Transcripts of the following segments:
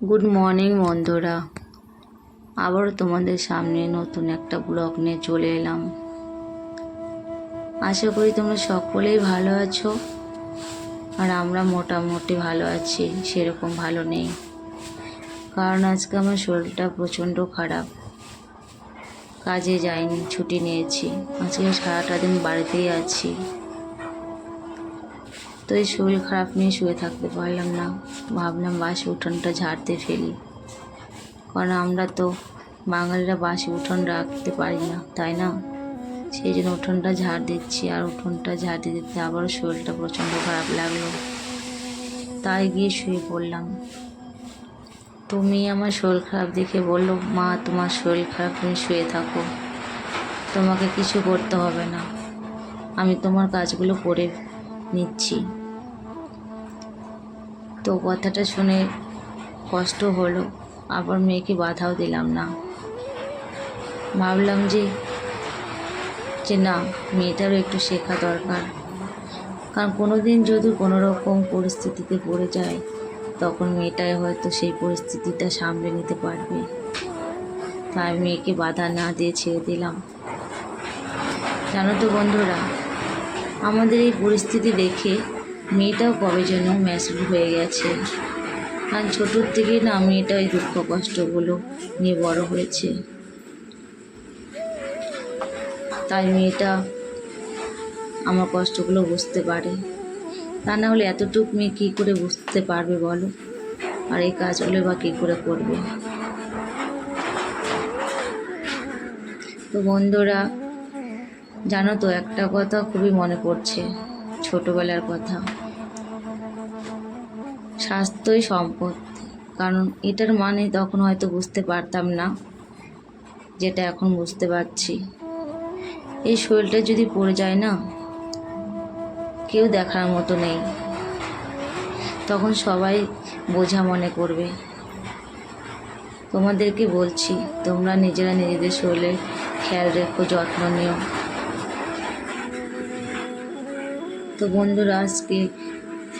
Good morning বন্ধুরা। আবারও তোমাদের সামনে নতুন একটা ব্লগ নিয়ে চলে এলাম। আশা করি তোমরা সকলেই ভালো আছো, আর আমরা মোটামুটি ভালো আছি, সেরকম ভালো নেই। কারণ আজকে আমার শরীরটা প্রচণ্ড খারাপ। কাজে যাইনি, ছুটি নিয়েছি। আজকে সারাটা দিন বাড়িতেই আছি। তো এই শরীর খারাপ নিয়ে শুয়ে থাকতে পারলাম না। ভাবলাম বাসি উঠোনটা ঝাড়তে ফেলি। কারণ আমরা তো বাঙালিরা বাসি উঠোন রাখতে পারি না, তাই না? সেই জন্য উঠোনটা ঝাড় দিচ্ছি আর উঠোনটা ঝাড় দিতে দিতে আবারও শরীরটা প্রচণ্ড খারাপ লাগল। তাই গিয়ে শুয়ে পড়লাম। তুমি আমার শরীর খারাপ দেখে বলল, মা, তোমার শরীর খারাপ তুমি শুয়ে থাকো। তোমাকে কিছু করতে হবে না। আমি তোমার কাজগুলো করে নিচ্ছি। তো কথাটা শুনে কষ্ট হলো। আবার মেয়েকে বাধাও দিলাম না। ভাবলাম যে যে না, মেয়েটারও একটু শেখা দরকার। কারণ কোনো দিন যদি কোনো রকম পরিস্থিতিতে পড়ে যায়, তখন মেয়েটাই হয়তো সেই পরিস্থিতিটা সামলে নিতে পারবে। তাই মেয়েকে বাধা না দিয়ে ছেড়ে দিলাম। জানো তো বন্ধুরা আমাদের এই পরিস্থিতি দেখে মেয়েটাও কবে যেন ম্যাসিভ হয়ে গেছে। কারণ ছোটোর থেকে না মেয়েটা ওই দুঃখ কষ্টগুলো নিয়ে বড় হয়েছে। তাই মেয়েটা আমার কষ্টগুলো বুঝতে পারে। তা না হলে এতটুক মেয়ে কী করে বুঝতে পারবে বলো? আর এই কাজগুলো বা কী করে করবে? তো বন্ধুরা জানো তো, একটা কথা খুবই মনে পড়ছে, ছোটবেলার কথা। স্বাস্থ্যই সম্পদ, কারণ এটার মানে তখন হয়তো বুঝতে পারতাম না, যেটা এখন বুঝতে পারছি। এই শরীরটা যদি পড়ে যায় না, কেউ দেখার মতো নেই। তখন সবাই বোঝা মনে করবে। তোমাদেরকে বলছি, তোমরা নিজেরা নিজেদের শরীরের খেয়াল রেখো, যত্ন নিও। তো বন্ধুরা, আজকে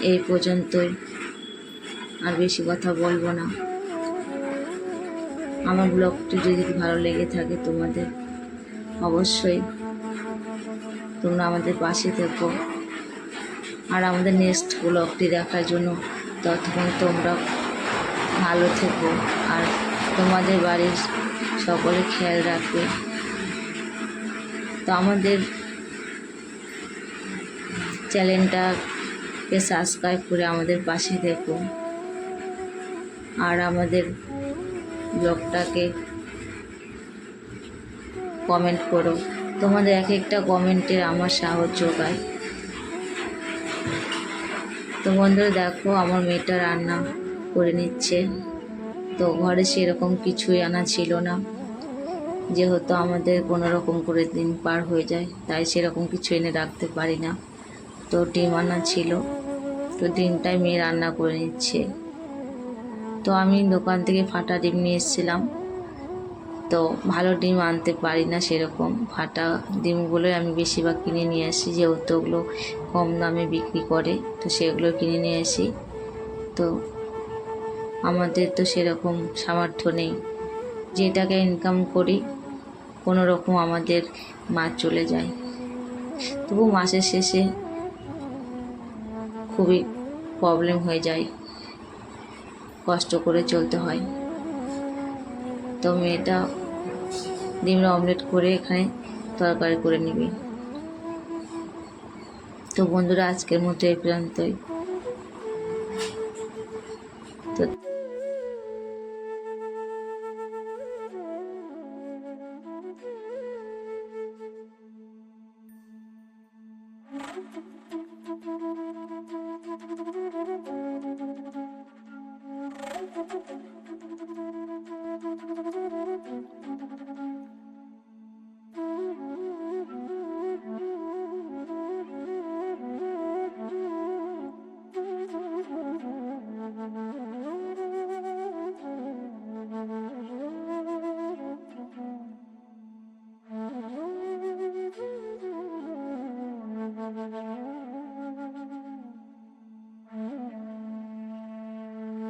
এই পর্যন্তই আর বেশি কথা বলব না। আমার ব্লগটি যদি ভালো লেগে থাকে তোমাদের, অবশ্যই তোমরা আমাদের পাশে থেকো। আর আমাদের নেক্সট ব্লগটি দেখার জন্য ততক্ষণ তোমরা ভালো থেকো। আর তোমাদের বাড়ির সকলে খেয়াল রাখবে। তো আমাদের চ্যানেলটাকে সাবস্ক্রাইব করে আমাদের পাশে দেখো আর আমাদের ব্লগটাকে কমেন্ট করো। তোমাদের এক একটা কমেন্টের আমার সাহস যোগায়। তো বন্ধুরা দেখো, আমার মেয়েটা রান্না করে নিচ্ছে। তো ঘরে সেরকম কিছুই আনা ছিল না। যেহেতু আমাদের কোনো রকম করে দিন পার হয়ে যায়, তাই সেরকম কিছু এনে রাখতে পারি না। তো ডিম আনা ছিল। তো ডিমটাই মেয়ে রান্না করে নিচ্ছে। তো আমি দোকান থেকে ফাটা ডিম নিয়ে এসেছিলাম। তো ভালো ডিম আনতে পারি না সেরকম। ফাটা ডিমগুলোই আমি বেশিরভাগ কিনে নিয়ে আসি, যেহেতু ওগুলো কম দামে বিক্রি করে, তো সেগুলো কিনে নিয়ে আসি। তো আমাদের তো সেরকম সামর্থ্য নেই। যে টাকা ইনকাম করি কোনো রকম আমাদের মাছ চলে যায়। তবু মাসের শেষে খুবই প্রবলেম হয়ে যায়। কষ্ট করে চলতে হয়। তো মেয়েটা ডিমরা অমলেট করে এখানে তরকারি করে নিবি। তো বন্ধুরা, আজকের মতো এই প্রান্তই তো Thank you.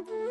Mm-hmm.